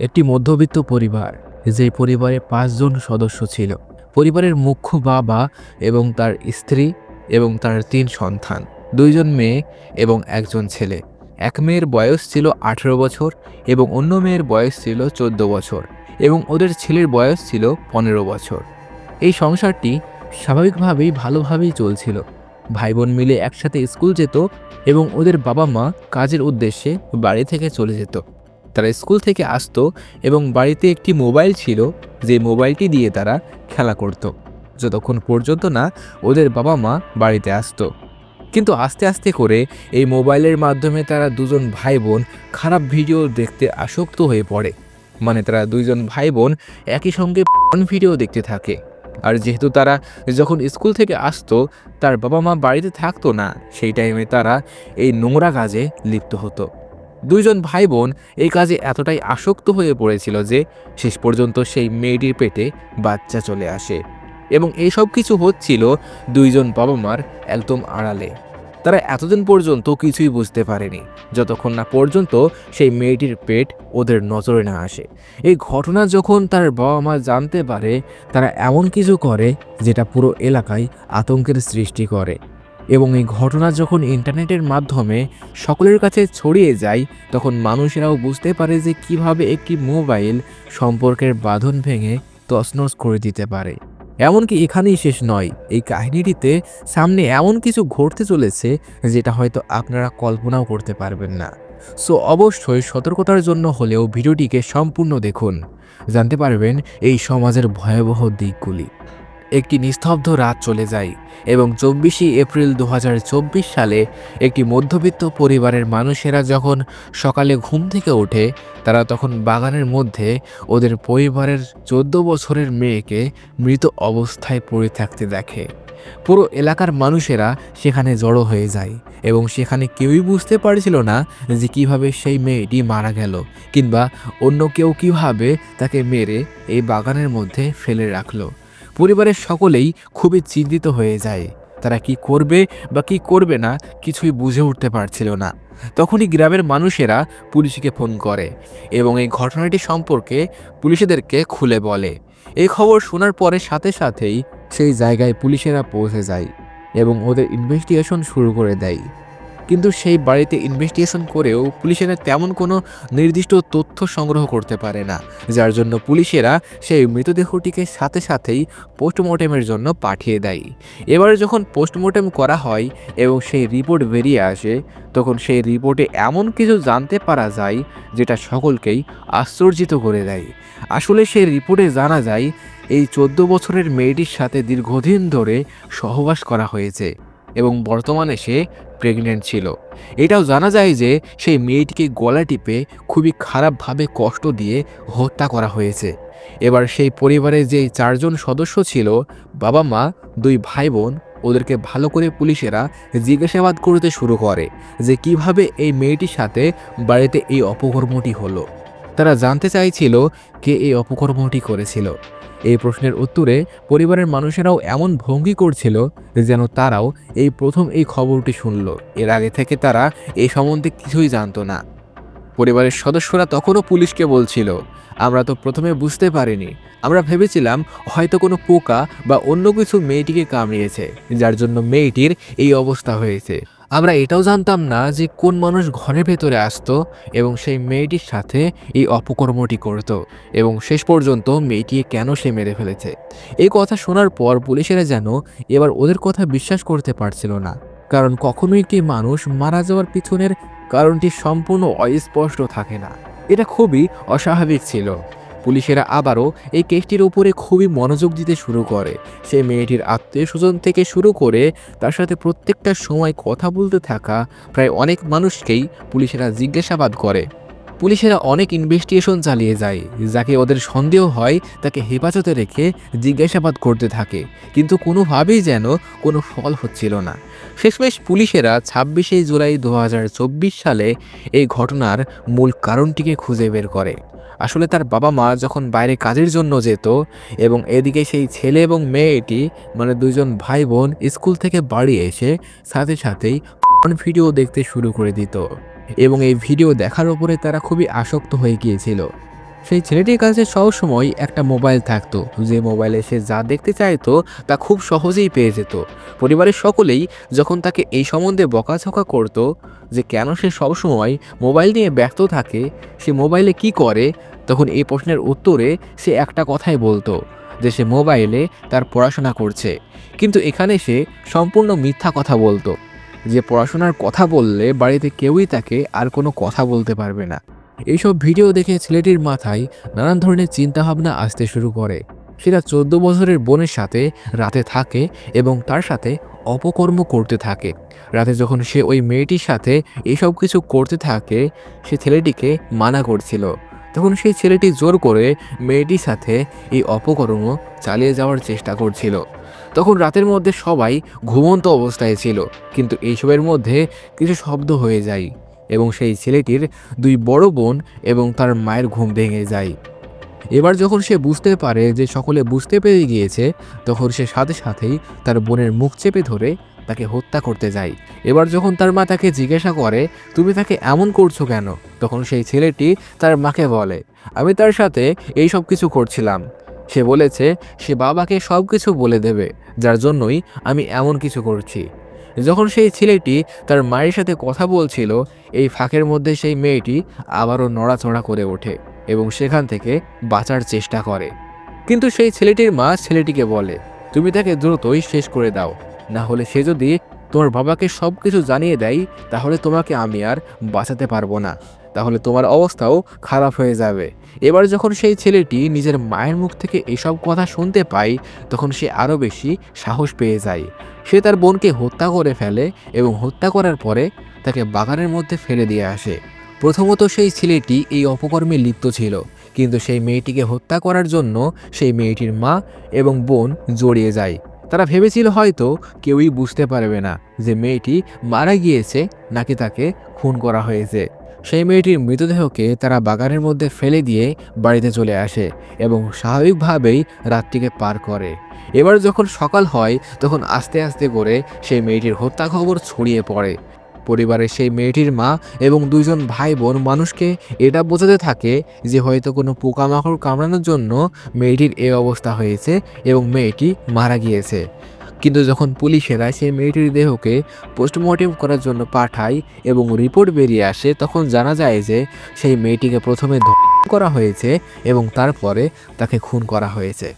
একটি মধ্যবিত্ত পরিবার যে পরিবারে পাঁচজন সদস্য ছিল। পরিবারের মুখ্য বাবা এবং তার স্ত্রী এবং তার তিন সন্তান, দুইজন মেয়ে এবং একজন ছেলে। এক মেয়ের বয়স ছিল আঠেরো বছর এবং অন্য মেয়ের বয়স ছিল চোদ্দ বছর এবং ওদের ছেলের বয়স ছিল পনেরো বছর। এই সংসারটি স্বাভাবিকভাবেই ভালোভাবেই চলছিল। ভাই বোন মিলে একসাথে স্কুল যেত এবং ওদের বাবা মা কাজের উদ্দেশ্যে বাড়ি থেকে চলে যেত। তারা স্কুল থেকে আসতো এবং বাড়িতে একটি মোবাইল ছিল, যে মোবাইলটি দিয়ে তারা খেলা করত। যতক্ষণ পর্যন্ত না ওদের বাবা মা বাড়িতে আসতো। কিন্তু আস্তে আস্তে করে এই মোবাইলের মাধ্যমে তারা দুজন ভাই বোন খারাপ ভিডিও দেখতে আসক্ত হয়ে পড়ে। মানে তারা দুইজন ভাই বোন একই সঙ্গে ভিডিও দেখতে থাকে। আর যেহেতু তারা যখন স্কুল থেকে আসতো, তার বাবা মা বাড়িতে থাকতো না, সেই টাইমে তারা এই নোংরা কাজে লিপ্ত হতো। দুইজন ভাই বোন এই কাজে এতটাই আসক্ত হয়ে পড়েছিল যে শেষ পর্যন্ত সেই মেয়েটির পেটে বাচ্চা চলে আসে এবং এই সব কিছু হচ্ছিল দুইজন বাবা মার একদম আড়ালে। তারা এতদিন পর্যন্ত কিছুই বুঝতে পারেনি, যতক্ষণ না পর্যন্ত সেই মেয়েটির পেট ওদের নজরে না আসে। এই ঘটনা যখন তার বাবা মা জানতে পারে, তারা এমন কিছু করে যেটা পুরো এলাকায় আতঙ্কের সৃষ্টি করে। এবং এই ঘটনা যখন ইন্টারনেটের মাধ্যমে সকলের কাছে ছড়িয়ে যায়, তখন মানুষেরাও বুঝতে পারে যে কীভাবে একটি মোবাইল সম্পর্কের বাঁধন ভেঙে তছনছ করে দিতে পারে। এমনকি এখানেই শেষ নয়, এই কাহিনীটিতে সামনে এমন কিছু ঘটতে চলেছে যেটা হয়তো আপনারা কল্পনাও করতে পারবেন না। সো অবশ্যই সতর্কতার জন্য হলেও ভিডিওটিকে সম্পূর্ণ দেখুন। জানতে পারবেন এই সমাজের ভয়াবহ দিকগুলি। একটি নিস্তব্ধ রাত চলে যায় এবং চব্বিশে এপ্রিল দু হাজার চব্বিশ সালে একটি মধ্যবিত্ত পরিবারের মানুষেরা যখন সকালে ঘুম থেকে ওঠে, তারা তখন বাগানের মধ্যে ওদের পরিবারের চোদ্দ বছরের মেয়েকে মৃত অবস্থায় পড়ে থাকতে দেখে। পুরো এলাকার মানুষেরা সেখানে জড়ো হয়ে যায় এবং সেখানে কেউই বুঝতে পারছিল না যে কীভাবে সেই মেয়েটি মারা গেল কিংবা অন্য কেউ কীভাবে তাকে মেরে এই বাগানের মধ্যে ফেলে রাখল। পরিবারের সকলেই খুবই চিন্তিত হয়ে যায়। তারা কি করবে বা কি করবে না কিছুই বুঝে উঠতে পারছিল না। তখনই গ্রামের মানুষেরা পুলিশকে ফোন করে এবং এই ঘটনাটি সম্পর্কে পুলিশদেরকে খুলে বলে। এই খবর শোনার পরে সাথে সাথেই সেই জায়গায় পুলিশেরা পৌঁছে যায় এবং ওদের ইনভেস্টিগেশন শুরু করে দেয়। কিন্তু সেই বাড়িতে ইনভেস্টিগেশন করেও পুলিশেরা তেমন কোনো নির্দিষ্ট তথ্য সংগ্রহ করতে পারে না, যার জন্য পুলিশেরা সেই মৃতদেহটিকে সাথে সাথেই পোস্টমর্টেমের জন্য পাঠিয়ে দেয়। এবারে যখন পোস্টমর্টেম করা হয় এবং সেই রিপোর্ট বেরিয়ে আসে, তখন সেই রিপোর্টে এমন কিছু জানতে পারা যায় যেটা সকলকেই আশ্চর্যিত করে দেয়। আসলে সেই রিপোর্টে জানা যায়, এই চোদ্দ বছরের মেয়েটির সাথে দীর্ঘদিন ধরে সহবাস করা হয়েছে। এবং বর্তমানে সে প্রেগনেন্ট ছিল। এটাও জানা যায় যে সেই মেয়েটিকে গলা টিপে খুবই খারাপভাবে কষ্ট দিয়ে হত্যা করা হয়েছে। এবার সেই পরিবারের যে চারজন সদস্য ছিল, বাবা মা, দুই ভাই বোন ওদেরকে ভালো করে পুলিশেরা জিজ্ঞাসাবাদ করতে শুরু করে যে কীভাবে এই মেয়েটির সাথে বাড়িতে এই অপকর্মটি হলো। তারা জানতে চাইছিল কে এই অপকর্মটি করেছিল। এই প্রশ্নের উত্তরে পরিবারের মানুষেরাও এমন ভঙ্গি করছিল যেন তারাও এই প্রথম এই খবরটি শুনল। এর আগে থেকে তারা এই সম্বন্ধে কিছুই জানতো না। পরিবারের সদস্যরা তখনও পুলিশকে বলছিল, আমরা তো প্রথমে বুঝতে পারিনি। আমরা ভেবেছিলাম হয়তো কোনো পোকা বা অন্য কিছু মেয়েটিকে কামড়িয়েছে, যার জন্য মেয়েটির এই অবস্থা হয়েছে। আমরা এটাও জানতাম না যে কোন মানুষ ঘরের ভেতরে আসতো এবং সেই মেয়েটির সাথে এই অপকর্মটি করত এবং শেষ পর্যন্ত মেয়েটিকে কেন সে মেরে ফেলেছে। এই কথা শোনার পর পুলিশেরা যেন এবার ওদের কথা বিশ্বাস করতে পারছিল না, কারণ কখনোই একটি মানুষ মারা যাওয়ার পিছনের কারণটি সম্পূর্ণ অস্পষ্ট থাকে না। এটা খুবই অস্বাভাবিক ছিল। পুলিশেরা আবারও এই কেসটির উপরে খুবই মনোযোগ দিতে শুরু করে। সে মেয়েটির আত্মীয় স্বজন থেকে শুরু করে তার সাথে প্রত্যেকটা সময় কথা বলতে থাকা প্রায় অনেক মানুষকেই পুলিশেরা জিজ্ঞাসাবাদ করে। পুলিশেরা অনেক ইনভেস্টিগেশন চালিয়ে যায়। যাকে ওদের সন্দেহ হয়, তাকে হেফাজতে রেখে জিজ্ঞাসাবাদ করতে থাকে। কিন্তু কোনোভাবেই যেন কোনো ফল হচ্ছিল না। শেষমেশ পুলিশেরা ছাব্বিশে জুলাই দু হাজার চব্বিশ সালে এই ঘটনার মূল কারণটিকে খুঁজে বের করে। আসলে তার বাবা মা যখন বাইরে কাজের জন্য যেত এবং এদিকে সেই ছেলে এবং মেয়েটি মানে দুজন ভাই বোন স্কুল থেকে বাড়ি এসে সাথে সাথেই ভিডিও দেখতে শুরু করে দিত। এবং এই ভিডিও দেখার ওপরে তারা খুবই আসক্ত হয়ে গিয়েছিল। সেই ছেলেটির কাছে সবসময় একটা মোবাইল থাকতো, যে মোবাইলে সে যা দেখতে চাইতো তা খুব সহজেই পেয়ে যেত। পরিবারের সকলেই যখন তাকে এই সম্বন্ধে বকাঝকা করতো, যে কেন সে সবসময় মোবাইল নিয়ে ব্যস্ত থাকে, সে মোবাইলে কি করে, তখন এই প্রশ্নের উত্তরে সে একটা কথাই বলতো, যে সে মোবাইলে তার পড়াশোনা করছে। কিন্তু এখানে সে সম্পূর্ণ মিথ্যা কথা বলতো। যে পড়াশোনার কথা বললে বাড়িতে কেউই তাকে আর কোনো কথা বলতে পারবে না। এইসব ভিডিও দেখে ছেলেটির মাথায় নানান ধরনের চিন্তাভাবনা আসতে শুরু করে। সেটা চোদ্দ বছরের বোনের সাথে রাতে থাকে এবং তার সাথে অপকর্ম করতে থাকে। রাতে যখন সে ওই মেয়েটির সাথে এসব কিছু করতে থাকে, সে ছেলেটিকে মানা করছিল। তখন সেই ছেলেটি জোর করে মেয়েটির সাথে এই অপকর্ম চালিয়ে যাওয়ার চেষ্টা করছিল। তখন রাতের মধ্যে সবাই ঘুমন্ত অবস্থায় ছিল, কিন্তু এইসবের মধ্যে কিছু শব্দ হয়ে যায় এবং সেই ছেলেটির দুই বড় বোন এবং তার মায়ের ঘুম ভেঙে যায়। এবার যখন সে বুঝতে পারে যে সকলে বুঝতে পেরে গিয়েছে, তখন সে সাথে সাথেই তার বোনের মুখ চেপে ধরে তাকে হত্যা করতে যায়। এবার যখন তার মা তাকে জিজ্ঞাসা করে, তুমি তাকে এমন করছ কেন? তখন সেই ছেলেটি তার মাকে বলে, আমি তার সাথে এই সব কিছু করছিলাম। সে বলেছে, সে বাবাকে সব কিছু বলে দেবে। যার জন্যই আমি এমন কিছু করছি। যখন সেই ছেলেটি তার মায়ের সাথে কথা বলছিল, এই ফাঁকের মধ্যে সেই মেয়েটি আবারও নড়াচড়া করে ওঠে এবং সেখান থেকে বাঁচার চেষ্টা করে। কিন্তু সেই ছেলেটির মা ছেলেটিকে বলে, তুমি তাকে দ্রুতই শেষ করে দাও। না হলে সে যদি তোমার বাবাকে সব কিছু জানিয়ে দেয়, তাহলে তোমাকে আমি আর বাঁচাতে পারব না। তাহলে তোমার অবস্থাও খারাপ হয়ে যাবে। এবার যখন সেই ছেলেটি নিজের মায়ের মুখ থেকে এসব কথা শুনতে পায়, তখন সে আরও বেশি সাহস পেয়ে যায়। সে তার বোনকে হত্যা করে ফেলে এবং হত্যা করার পরে তাকে বাগানের মধ্যে ফেলে দিয়ে আসে। প্রথমত সেই ছেলেটি এই অপকর্মে লিপ্ত ছিল, কিন্তু সেই মেয়েটিকে হত্যা করার জন্য সেই মেয়েটির মা এবং বোন জড়িয়ে যায়। তারা ভেবেছিল হয়তো কেউই বুঝতে পারবে না যে মেয়েটি মারা গিয়েছে নাকি তাকে খুন করা হয়েছে। সেই মেয়েটির মৃতদেহকে তারা বাগানের মধ্যে ফেলে দিয়ে বাড়িতে চলে আসে এবং স্বাভাবিকভাবেই রাতটিকে পার করে। এবার যখন সকাল হয়, তখন আস্তে আস্তে করে সেই মেয়েটির হত্যা খবর ছড়িয়ে পড়ে। পরিবারের সেই মেয়েটির মা এবং দুইজন ভাই বোন মানুষকে এটা বোঝাতে থাকে যে হয়তো কোনো পোকামাকড় কামড়ানোর জন্য মেয়েটির এ অবস্থা হয়েছে এবং মেয়েটি মারা গিয়েছে। কিন্তু যখন পুলিশেরা সেই মেয়েটির দেহকে পোস্টমর্টেম করার জন্য পাঠায় এবং রিপোর্ট বেরিয়ে আসে, তখন জানা যায় যে সেই মেয়েটিকে প্রথমে করা হয়েছে এবং তারপরে তাকে খুন করা হয়েছে।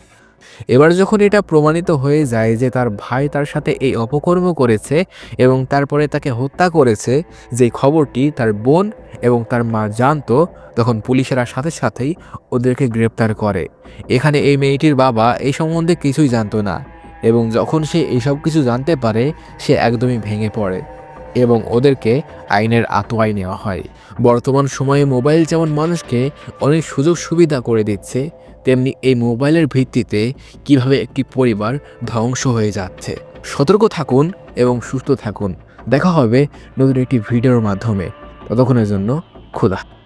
এবার যখন এটা প্রমাণিত হয়ে যায় যে তার ভাই তার সাথে এই অপকর্ম করেছে এবং তারপরে তাকে হত্যা করেছে, যে খবরটি তার বোন এবং তার মা জানতো, তখন পুলিশেরা সাথে সাথেই ওদেরকে গ্রেপ্তার করে। এখানে এই মেয়েটির বাবা এই সম্বন্ধে কিছুই জানতো না। এবং যখন সে এইসব কিছু জানতে পারে, সে একদমই ভেঙে পড়ে এবং ওদেরকে আইনের আতোয়ায় নেওয়া হয়। বর্তমান সময়ে মোবাইল যেমন মানুষকে অনেক সুযোগ সুবিধা করে দিচ্ছে, তেমনি এই মোবাইলের ভিত্তিতে কীভাবে একটি পরিবার ধ্বংস হয়ে যাচ্ছে। সতর্ক থাকুন এবং সুস্থ থাকুন। দেখা হবে নতুন একটি ভিডিওর মাধ্যমে। ততক্ষণের জন্য ক্ষুধা